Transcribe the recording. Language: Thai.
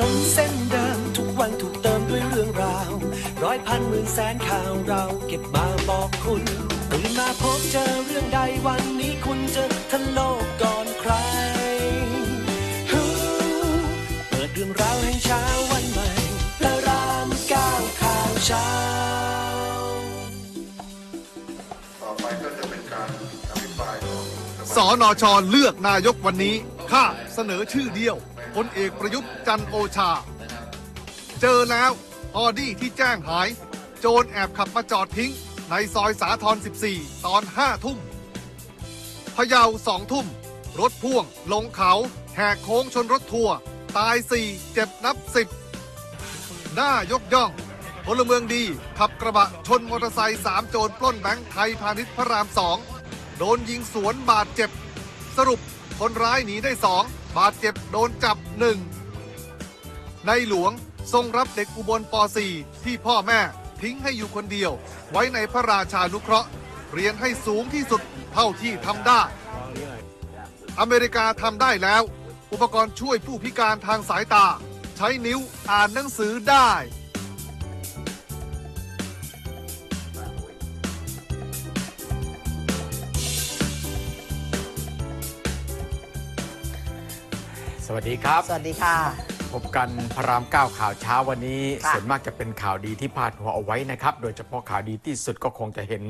นนเส้นเดิมทุกวันถูกเติมด้วยเรื่องราว ร้อยพันหมื่นแสนข่าวเราเก็บมาบอกคุณตื่นมาพบเจอเรื่องใดวันนี้คุณจะทันโลกก่อนใครเปิดเรื่องราวให้เช้าวันใหม่พระรามเก้าข่าวเช้า ต่อไปก็จะเป็นการอภิปรายของสนชเลือกนายกวันนี้ ข้าเสนอชื่อเดียว ลเอกประยุทธ์จันโอชา เจอแล้วออดี้ที่แจ้งหาย โจรแอบขับมาจอดทิ้ง ในซอยสาทร14 ตอน 5 ทุ่มพะเยาสองทุ่ม รถพ่วง ลงเขา แหกโค้งชนรถทัวร์ตาย4เจ็บนับ10หน้ายกย่องพลเมืองดีขับกระบะชนมอเตอร์ไซค์สามโจรปล้นแบงค์ไทยพาณิชย์พระรามสองโดนยิงสวนบาดเจ็บ สรุปคนร้ายหนีได้สองบาดเจ็บโดนจับหนึ่งในหลวงทรงรับเด็กอุบลป .4 ที่พ่อแม่ทิ้งให้อยู่คนเดียว ไว้ในพระราชานุเคราะห์ เรียนให้สูงที่สุดเท่าที่ทำได้ อเมริกาทำได้แล้ว อุปกรณ์ช่วยผู้พิการทางสายตา ใช้นิ้วอ่านหนังสือได้ สวัสดีครับ สวัสดีค่ะ พบกันพระรามเก้าข่าวเช้าวันนี้ ค่ะ ส่วนมากจะเป็นข่าวดีที่พาดหัวเอาไว้นะครับ โดยเฉพาะข่าวดีที่สุดก็คงจะเห็น